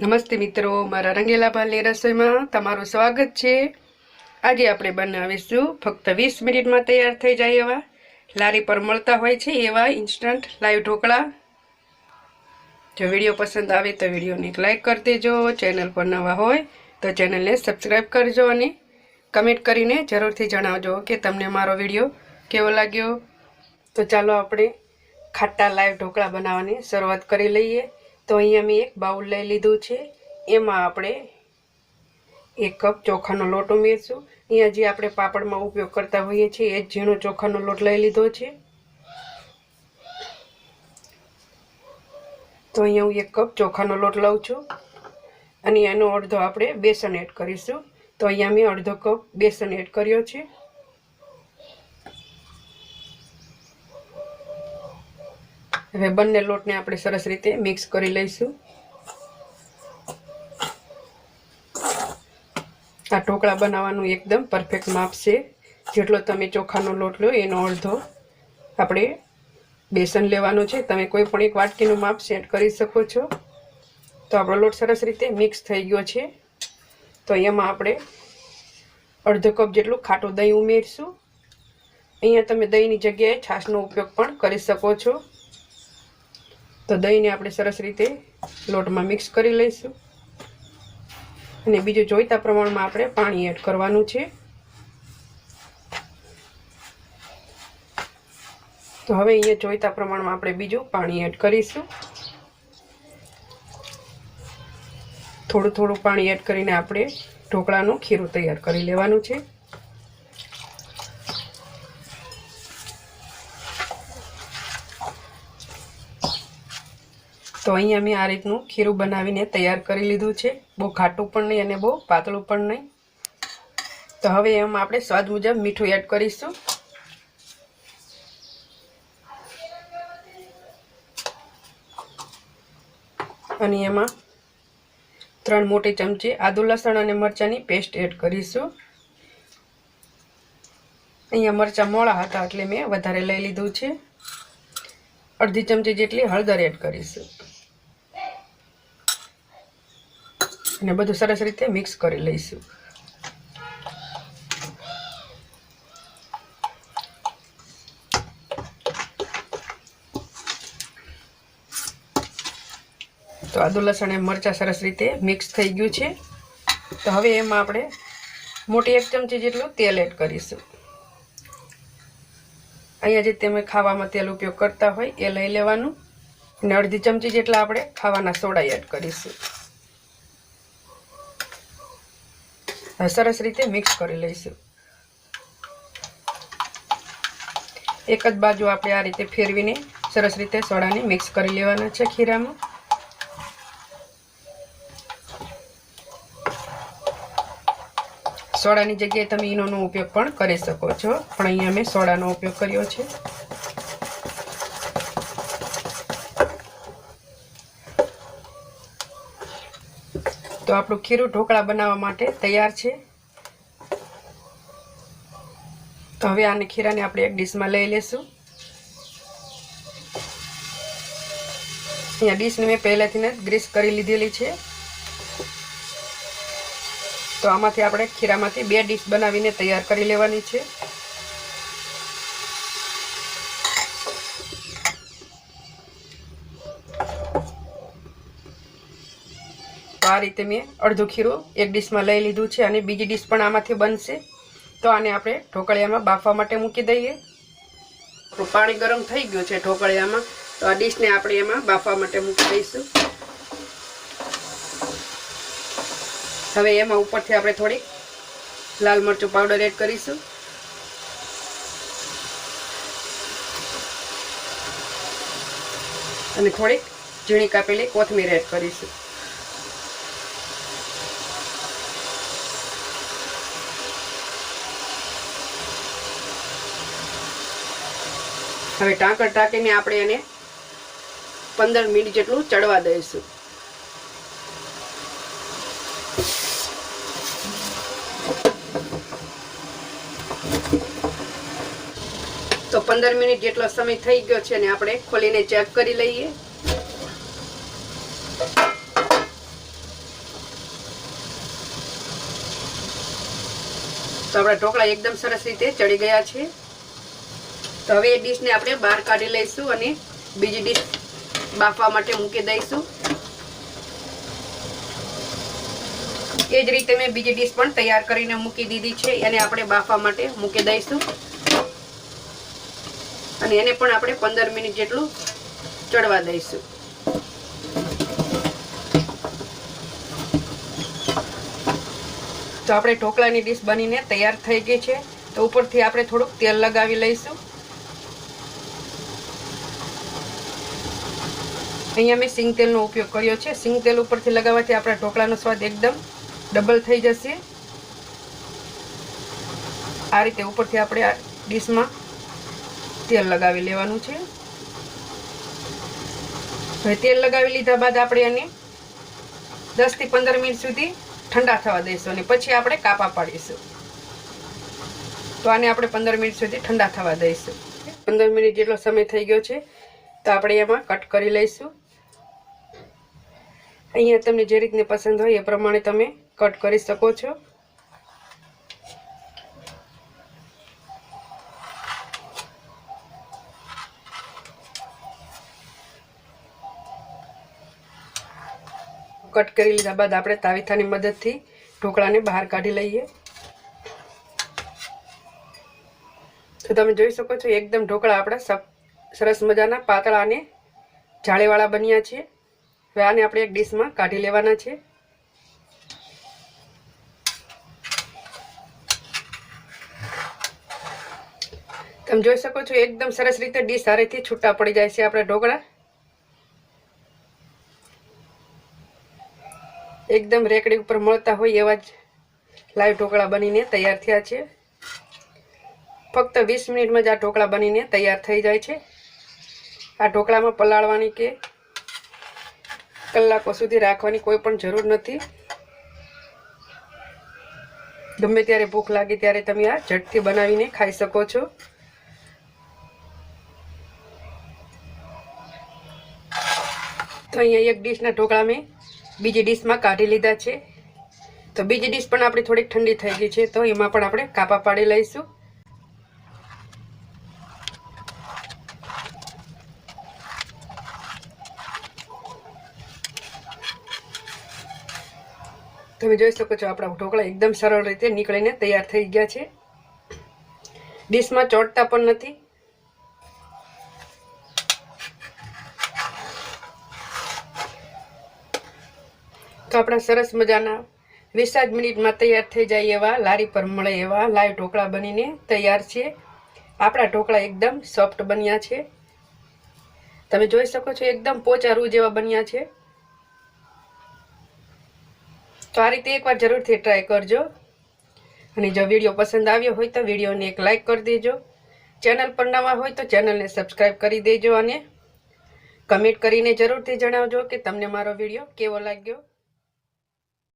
નમસ્તે મિત્રો, મારા રંગેલા ભાલની રસોઈમાં તમારું સ્વાગત છે. આજે આપણે બનાવીશું ફક્ત વીસ મિનિટમાં તૈયાર થઈ જાય એવા લારી પર મળતા હોય છે એવા ઇન્સ્ટન્ટ લાઈવ ઢોકળા. જો વીડિયો પસંદ આવે તો વિડીયોને એક લાઈક કરી દેજો, ચેનલ પર નવા હોય તો ચેનલને સબસ્ક્રાઈબ કરજો અને કમેન્ટ કરીને જરૂરથી જણાવજો કે તમને મારો વીડિયો કેવો લાગ્યો. તો ચાલો આપણે ખાટા લાઈવ ઢોકળા બનાવવાની શરૂઆત કરી લઈએ. તો અહીંયા મેં એક બાઉલ લઈ લીધું છે. એમાં આપણે એક કપ ચોખાનો લોટ ઉમેરશું. અહીંયા જે આપણે પાપડમાં ઉપયોગ કરતા હોઈએ છીએ, એ જ ઝીણો ચોખાનો લોટ લઈ લીધો છે. તો અહીંયા હું એક કપ ચોખાનો લોટ લઉં છું. અને એનો અડધો આપણે બેસન એડ કરીશું. તો અહીંયા મેં અડધો કપ બેસન એડ કર્યો છે. હવે બંને લોટને આપણે સરસ રીતે મિક્સ કરી લઈશું. આ ઢોકળા બનાવવાનું એકદમ પરફેક્ટ માપ છે. જેટલો તમે ચોખાનો લોટ લો, એનો અડધો આપણે બેસન લેવાનું છે. તમે કોઈ પણ એક વાટકીનું માપ સેટ કરી શકો છો. તો આપણો લોટ સરસ રીતે મિક્સ થઈ ગયો છે. તો એમાં આપણે અડધો કપ જેટલું ખાટું દહીં ઉમેરશું. અહીંયા તમે દહીંની જગ્યાએ છાશનો ઉપયોગ પણ કરી શકો છો. તો દહીંને આપણે સરસ રીતે લોટમાં મિક્સ કરી લઈશું. અને બીજું જોઈતા પ્રમાણમાં આપણે પાણી એડ કરવાનું છે. તો હવે અહીંયા જોઈતા પ્રમાણમાં આપણે બીજું પાણી એડ કરીશું. થોડું થોડું પાણી એડ કરીને આપણે ઢોકળાનું ખીરું તૈયાર કરી લેવાનું છે. તો અહીંયા મેં આ રીતનું ખીરું બનાવીને તૈયાર કરી લીધું છે. બહુ ખાટું પણ નહીં અને બહુ પાતળું પણ નહીં. તો હવે એમ આપણે સ્વાદ મુજબ મીઠું એડ કરીશું. અને એમાં ત્રણ મોટી ચમચી આદુ લસણ અને મરચાંની પેસ્ટ એડ કરીશું. અહીંયા મરચાં મોળા હતા એટલે મેં વધારે લઈ લીધું છે. અડધી ચમચી જેટલી હળદર એડ કરીશું. અને બધું સરસ રીતે મિક્સ કરી લઈશું. તો આદુ, લસણ અને મરચાં સરસ રીતે મિક્સ થઈ ગયું છે. તો હવે એમાં આપણે મોટી એક ચમચી જેટલું તેલ એડ કરીશું. અહીંયા જે તમે ખાવામાં તેલ ઉપયોગ કરતા હોય એ લઈ લેવાનું. અને અડધી ચમચી જેટલા આપણે ખાવાના સોડા એડ કરીશું હવે સરસ રીતે મિક્સ કરી લઈશું. એક જ બાજુ આપણે આ રીતે ફેરવીને સરસ રીતે સોડાને મિક્સ કરી લેવાના છે ખીરામાં. સોડાની જગ્યાએ તમે ઈનોનો ઉપયોગ પણ કરી શકો છો. પણ અહીંયા મેં સોડાનો ઉપયોગ કર્યો છે. તો આપણું ખીરું ઢોકળા બનાવવા માટે તૈયાર છે. તો હવે આને ખીરાને આપણે એક ડીશમાં લઈ લેશું. અહીંયા ડીશને મેં પહેલાંથી જ ગ્રીસ કરી લીધેલી છે. તો આમાંથી આપણે ખીરામાંથી બે ડીશ બનાવીને તૈયાર કરી લેવાની છે. આ રીતે મેં અડધું ખીરું એક ડીશમાં લઈ લીધું છે અને બીજી ડીશ પણ આમાંથી બનશે. તો આને આપણે ઢોકળિયામાં બાફવા માટે મૂકી દઈએ. પાણી ગરમ થઈ ગયું છે ઢોકળિયામાં. તો આ ડીશને આપણે એમાં બાફવા માટે મૂકી દઈશું. હવે એમાં ઉપરથી આપણે થોડીક લાલ મરચું પાવડર એડ કરીશું. અને થોડીક ઝીણી કાપેલી કોથમીર એડ કરીશું. હવે ઢાંકણ ઢાંકીને આપણે એને પંદર મિનિટ જેટલું ચડવા દઈશું. તો પંદર મિનિટ જેટલો સમય થઈ ગયો છે ને આપણે ખોલીને ચેક કરી લઈએ. તો આપણા ઢોકળા એકદમ સરસ રીતે ચડી ગયા છીએ તો હવે એ ડીશને આપણે બહાર કાઢી લઈશું અને બીજી ડીશ બાફવા માટે મૂકી દઈશું. એ જ રીતે મેં બીજી ડીશ પણ તૈયાર કરીને મૂકી દીધી છે, એને આપણે બાફવા માટે મૂકી દઈશું. અને એને પણ આપણે પંદર મિનિટ જેટલું ચડવા દઈશું. તો આપણે ઢોકળાની ડીશ બનીને તૈયાર થઈ ગઈ છે. તો ઉપરથી આપણે થોડુંક તેલ લગાવી લઈશું. અહીંયા મેં સિંગ તેલનો ઉપયોગ કર્યો છે. સિંગ તેલ ઉપરથી લગાવવાથી આપણા ઢોકળાનો સ્વાદ એકદમ ડબલ થઈ જશે. આ રીતે ઉપરથી આપણે આ ડીશમાં તેલ લગાવી લેવાનું છે. હવે તેલ લગાવી લીધા બાદ આપણે એને દસથી પંદર મિનિટ સુધી ઠંડા થવા દઈશું અને પછી આપણે કાપા પાડીશું. તો આને આપણે પંદર મિનિટ સુધી ઠંડા થવા દઈશું. પંદર મિનિટ જેટલો સમય થઈ ગયો છે, તો આપણે એમાં કટ કરી લઈશું. અહીંયા તમને જે રીતને પસંદ હોય એ પ્રમાણે તમે કટ કરી શકો છો. કટ કરી લીધા બાદ આપણે તાવીથાની મદદથી ઢોકળાને બહાર કાઢી લઈએ. તો તમે જોઈ શકો છો, એકદમ ઢોકળા આપણા સરસ મજાના પાતળા અને જાળીવાળા બન્યા છે. હવે આને આપણે એક ડીશમાં કાઢી લેવાના છે. તમે જોઈ શકો છો, એકદમ સરસ રીતે ડીશ સારીથી છૂટા પડી જાય છે આપણા ઢોકળા. એકદમ રેકડી ઉપર મળતા હોય એવા જ લાઈવ ઢોકળા બનીને તૈયાર થયા છે. ફક્ત વીસ મિનિટમાં જ આ ઢોકળા બનીને તૈયાર થઈ જાય છે. આ ઢોકળામાં પલાળવાની કે કલાકો સુધી રાખવાની કોઈ પણ જરૂર નથી. ગમે ત્યારે ભૂખ લાગે ત્યારે તમે આ ઝટથી બનાવીને ખાઈ શકો છો. તો અહીંયા એક ડીશના ઢોકળા મેં બીજી ડીશમાં કાઢી લીધા છે. તો બીજી ડીશ પણ આપણી થોડીક ઠંડી થઈ ગઈ છે, તો એમાં પણ આપણે કાપા પાડી લઈશું. તમે જોઈ શકો છો આપણા ઢોકળા એકદમ સરળ રીતે નીકળીને તૈયાર થઈ ગયા છે. ડીશમાં ચોટતા પણ નથી. તો આપણા સરસ મજાના વીસાદ મિનિટમાં તૈયાર થઈ જાય એવા, લારી પર મળે એવા લાઈવ ઢોકળા બનીને તૈયાર છે. આપણા ઢોકળા એકદમ સોફ્ટ બન્યા છે. તમે જોઈ શકો છો એકદમ પોચા રૂ જેવા બન્યા છે. તો આ રીતે એકવાર જરૂરથી ટ્રાય કરજો. અને જો વીડિયો પસંદ આવ્યો હોય તો વિડીયોને એક લાઈક કરી દેજો. ચેનલ પર નવા હોય તો ચેનલને સબસ્ક્રાઈબ કરી દેજો અને કમેન્ટ કરીને જરૂરથી જણાવજો કે તમને મારો વીડિયો કેવો લાગ્યો.